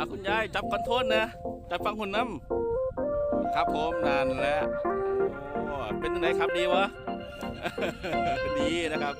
อะคุณยายจับคอนโทรลนะ จับฟังหุ่นน้ำครับผมนานแล้วเป็นยังไงครับดีวะ ดีนะครับ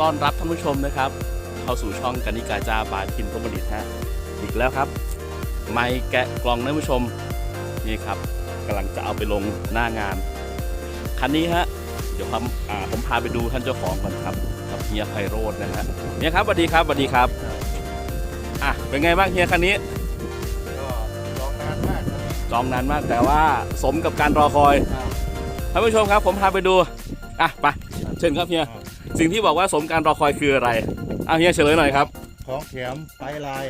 ต้อนรับท่านผู้ชมนะครับ เข้าสู่ช่องกานิกาจาบายคินพมดิตฮะอีกแล้วครับ ไม่แกะกล่องนะท่านผู้ชมนี่ครับกำลังจะเอาไปลงหน้างาน คันนี้ฮะเดี๋ยวผมอ่าผมพาไปดูท่านเจ้าของก่อนครับกับเฮียไพโรจน์นะฮะเฮียครับสวัสดีครับสวัสดีครับอะเป็นไงบ้างเฮียคันนี้ก็ลองนานมากครับจองนานมากแต่ว่าสมกับการรอคอยท่านผู้ชมครับผมพาไปดูอะไปเชิญครับเฮีย สิ่งที่บอกว่าสมการรอคอยคืออะไรอะเฮียเฉลยหน่อยครับ ของแถมไปลาย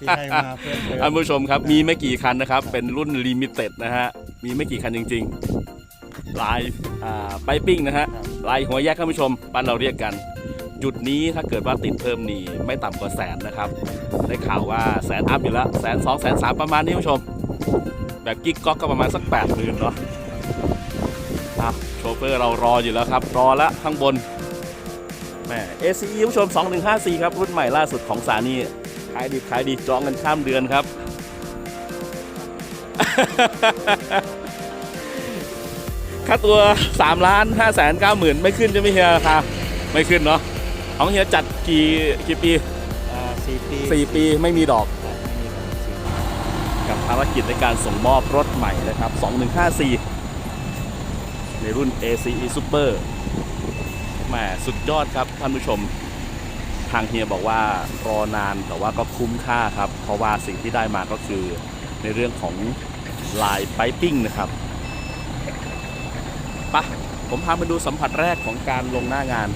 ที่ให้มาเพิ่มเติมท่านผู้ชมครับมีไม่กี่คันนะครับ เป็นรุ่นลิมิเต็ดนะฮะ มีไม่กี่คันจริง ๆ ลายอ่าไปปิ้งนะฮะครับลายหัวแยกท่านผู้ชมบ้านเราเรียกกัน จุดนี้ถ้าเกิดว่าติดเพิ่มนี่ไม่ต่ำกว่าแสนนะครับ ได้ข่าวว่าแสนอัพอยู่แล้วแสนสองแสนสามประมาณนี้ท่านผู้ชม แบบกิ๊กก๊อกก็ประมาณสักแปดหมื่นเนาะอะโช เฟอร์เรารออยู่แล้วครับ รอแล้วข้างบนแหม ACE ท่านผู้ชม 2154 ครับรุ่นใหม่ล่าสุดของสานีขายดีขายดีจองกันข้ามเดือนครับ ค่าตัว3ล้าน5แสน9หมื่นไม่ขึ้นจะไม่เฮียราคาไม่ขึ้นเนาะของเฮียจัดกี่กี่ปีอ่าสี่ปี4ปีไม่มีดอกครับไม่มีครับสี่ปีกับภารกิจในการส่งมอบรถใหม่นะครับ 2154 ในรุ่น ACE Super แหมสุดยอดครับท่านผู้ชม ทางเฮียบอกว่ารอนานแต่ว่าก็คุ้มค่าครับ เพราะว่าสิ่งที่ได้มาก็คือในเรื่องของลายไปปิ้งนะครับปะผมพามาดูสัมผัสแรกของการลงหน้างาน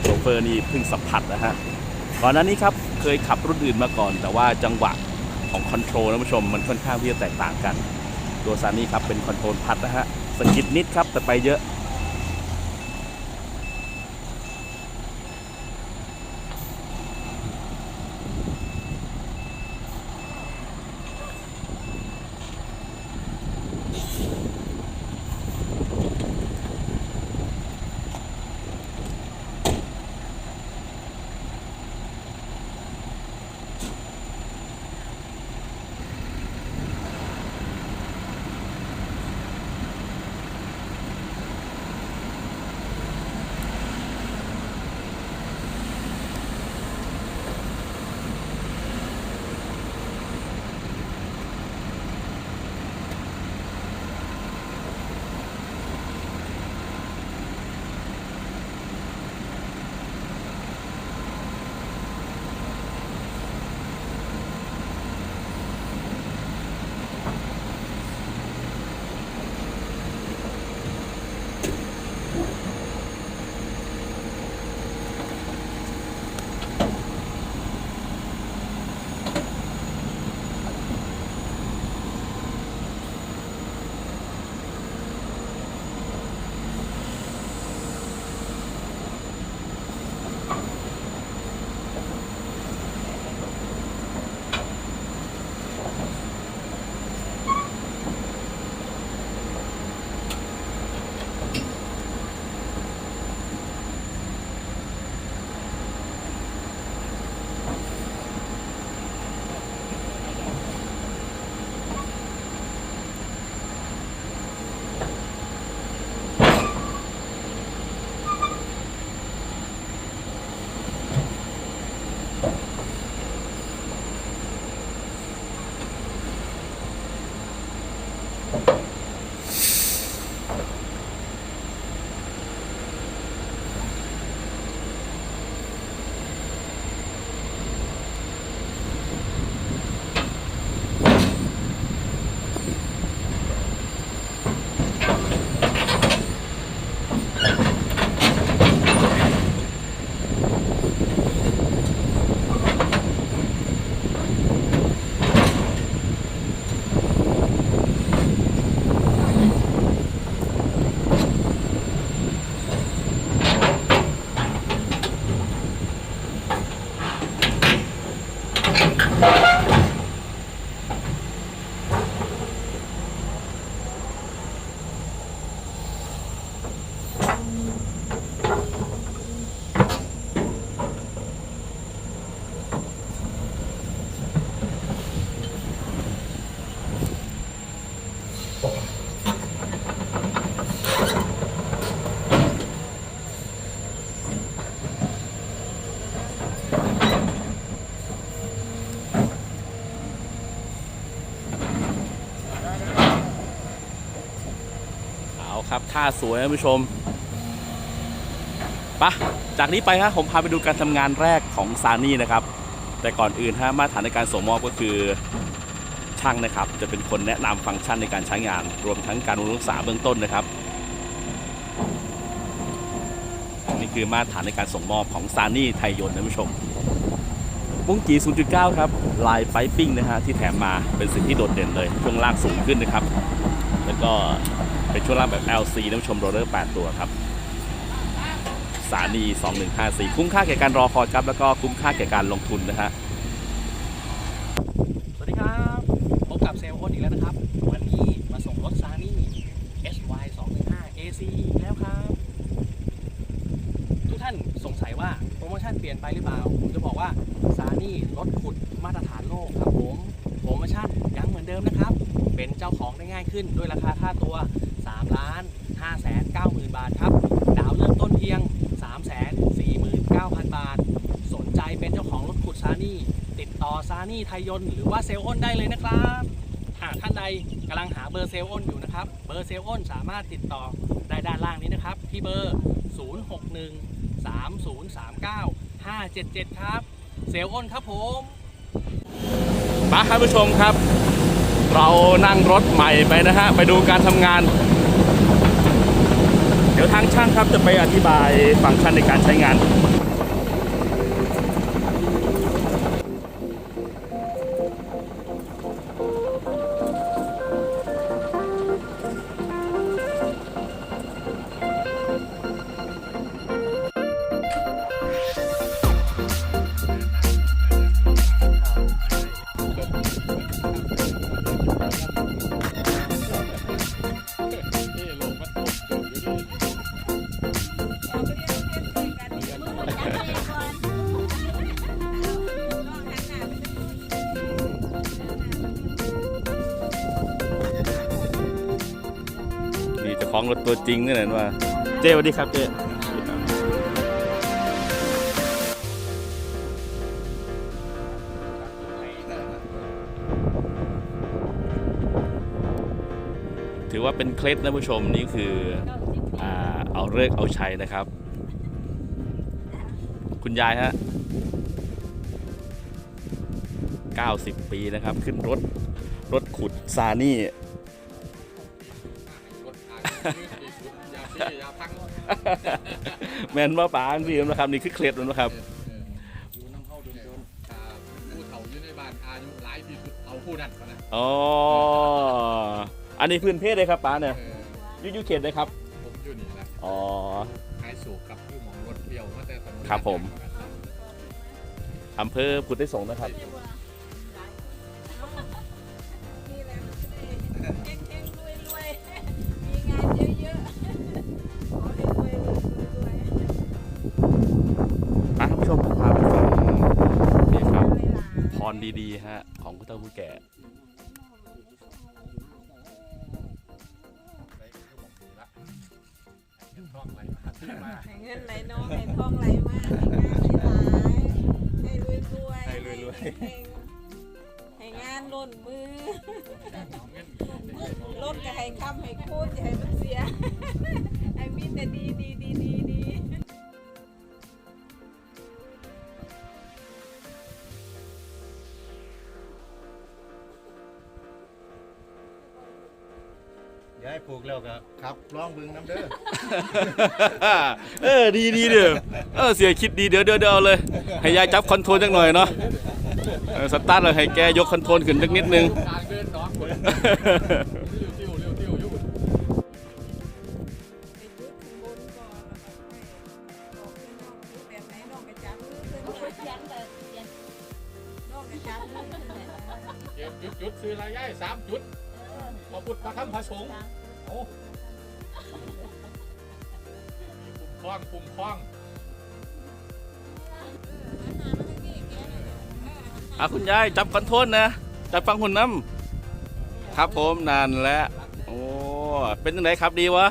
โชเฟอร์นี่เพิ่งสัมผัสนะฮะก่อนหน้านี้ครับเคยขับรุ่นอื่นมาก่อน แต่ว่าจังหวะของคอนโทรลนะผู้ชมมันค่อนข้างที่จะแตกต่างกัน ตัวซานี่ครับเป็นคอนโทรลพัดนะฮะ สกิดนิดครับแต่ไปเยอะ ครับท่าสวยนะผู้ชมปะจากนี้ไปฮะผมพาไปดูการทำงานแรกของซานี่นะครับ แต่ก่อนอื่นฮะมาตรฐานในการส่งมอบก็คือช่างนะครับ จะเป็นคนแนะนำฟังก์ชันในการใช้งาน รวมทั้งการบำรุงรักษาเบื้องต้นนะครับ นี่คือมาตรฐานในการส่งมอบของซานี่ไทยยนต์นะผู้ชมมุ้งกี0.9 ครับ ลายไฟปิ้งนะฮะที่แถมมาเป็นสิ่งที่โดดเด่นเลยช่วงล่างสูงขึ้นนะครับ แล้วก็ เป็นช่วงล่างแบบ LC นะผู้ชมโรลเลอร์ 8 ตัวครับ สานี 2154 คุ้มค่าแก่การรอคอยครับ แล้วก็คุ้มค่าแก่การลงทุนนะฮะสวัสดีครับ พบกับเซลล์โอนอีกแล้วนะครับ วันนี้มาส่งรถซานี่ SY 2 1 5 AC อีกแล้วครับ ทุกท่านสงสัยว่าโปรโมชั่นเปลี่ยนไปหรือเปล่า ผมจะบอกว่าซานี่รถขุดมาตรฐานโลกครับผมโปรโมชั่นยังเหมือนเดิมนะครับ เป็นเจ้าของได้ง่ายขึ้นด้วยราคาค่าตัว 3ล้าน5แสน9หมื่นบาทครับ ดาวเริ่มต้นเพียง3แสน4หมื่น9,000 บาท สนใจเป็นเจ้าของรถขุดซานี่ ติดต่อซานี่ไทยยนหรือว่าเซลอ้นได้เลยนะครับหากท่านใดกำลังหาเบอร์เซลอ้นอยู่นะครับ เบอร์เซลอ้นสามารถติดต่อได้ด้านล่างนี้นะครับ ที่เบอร์ 061 3039 577 ครับ เซลอ้นครับผมมาครับผู้ชมครับ เรานั่งรถใหม่ไปนะฮะ ไปดูการทำงาน ดี๋ยวทางช่างครับจะไปอธิบายฟังก์ชันในการใช้งาน ของรถตัวจริงนี่แหละว่าเจ้สวัสดีครับเจ้สวัสดีครับถือว่าเป็นเคล็ดนะผู้ชมนี่คืออ่าเอาเลิกษ์เอาชัยนะครับ คุณยายฮะ90 ปีนะครับ ขึ้นรถรถขุดซานี่ แมนว่าป๋าพี่นะครับนี่คือเคล็ดนะครับอยู่น้ำเข้าโดนผู้เฒ่าอยู่ในบ้านอายุหลายที่สุดเอาผู้นั้นก่อนนะอ๋ออันนี้พื้นเพศเลยครับป๋าเนี่ยอยูอยูเขตเลยครับผมอยู่นี่แหละอ๋อขายสูบกับผู้หมองรถเที่ยวมาแต่ถนนครับผมอำเภอพุทธไทยสงฆ์นะครับ ดีๆฮะของผู้เฒ่าผู้แก่ ให้เงินไหลน้องให้ทองไหลมาให้งานไหลหลให้รวยรวยให้รวยรวย เฮงๆให้งานล้นมือล้นก็ให้คำให้คูณอย่าให้มันเสีย ให้มีแต่ดีดีดีดีดี ย้ายปลูกแล้วก็ครับร้องบึงน้ำเด้อ เออดีดีเด้อเออเสียคิดดีเดี๋ยวเดี๋ยวเดี๋ยวเอาเลย ให้ยายจับคอนโทรลจังหน่อยเนาะเออสตาร์ทเลยให้แกยกคอนโทรลขึ้นสักนิดนึงการเดินน้องคนเร็วเร็วเร็วเร็วยุบไปยุดข้างบนก่อนแล้วก็ให้บอกให้น้องยุดแบบไหนน้องก็จับมือขึ้นมาน้องก็จับมือขึ้นมาเก็บจุดจุดซื้อรายย่ายสามจุดพอพุทธพระธรรมพระสงฆ์โอ้ ปุ่มคล้องปุ่มคล้องอะคุณยายจับคอนโทรลนะ จับฟังหุ่นน้ำครับผมนานแล้วโอ้เป็นยังไงครับดีวะ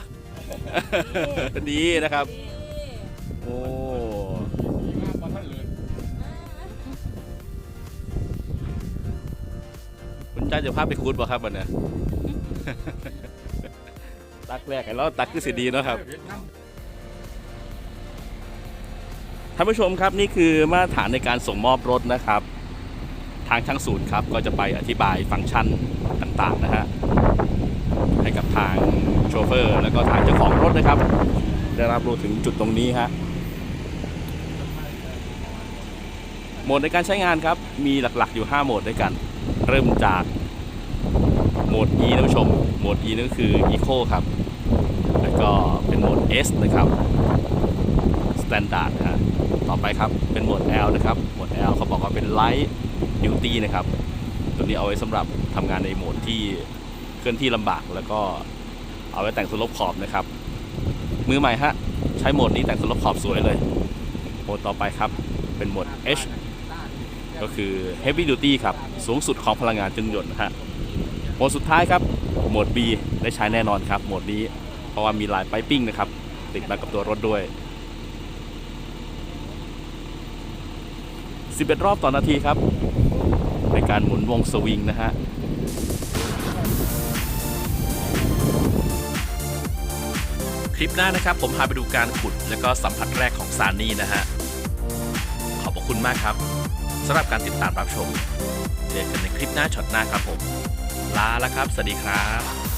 ดีนะครับ โอ้คุณยายจะพาไปคูดบ่ครับวันเนี้ย ตักแรกไอ้เราตักคือสิดีเนาะครับท่านผู้ชมครับนี่คือมาตรฐานในการส่งมอบรถนะครับ ทางช่างศูนย์ครับก็จะไปอธิบายฟังก์ชันต่างๆนะฮะให้กับทางโชเฟอร์ แล้วก็ทางเจ้าของรถนะครับ ได้รับรู้ถึงจุดตรงนี้ฮะโหมดในการใช้งานครับมีหลักๆอยู่ 5 โหมดด้วยกัน เริ่มจาก โหมด E ท่านผู้ชม โหมด E นั่นก็คือ Eco ครับ แล้วก็เป็นโหมด S นะครับ Standard ฮะต่อไปครับ เป็นโหมด L นะครับ โหมด L เขาบอกว่าเป็น Light Duty นะครับ ตัวนี้เอาไว้สำหรับทำงานในโหมดที่เคลื่อนที่ลำบาก แล้วก็เอาไว้แต่งสลบขอบนะครับ มือใหม่ฮะ ใช้โหมดนี้แต่งสลบขอบสวยเลย โหมดต่อไปครับ เป็นโหมด H ก็คือ Heavy Duty ครับ สูงสุดของพลังงานจนยนต์นะฮะ มดสุดท้ายครับโหมด B ได้ใช้แน่นอนครับโหมดนี้ เพราะว่ามีลายไปปิ้งนะครับ ติดมากับตัวรถด้วย 11 รอบต่อนาทีครับ ในการหมุนวงสวิงนะฮะคลิปหน้านะครับ ผมพาไปดูการขุด และก็สัมผัสแรกของซานนี่นะฮะ ขอบพระคุณมากครับสำหรับการติดตามรับชมเจอกันในคลิปหน้าช็อตหน้าครับผม ลาแล้วครับ สวัสดีครับ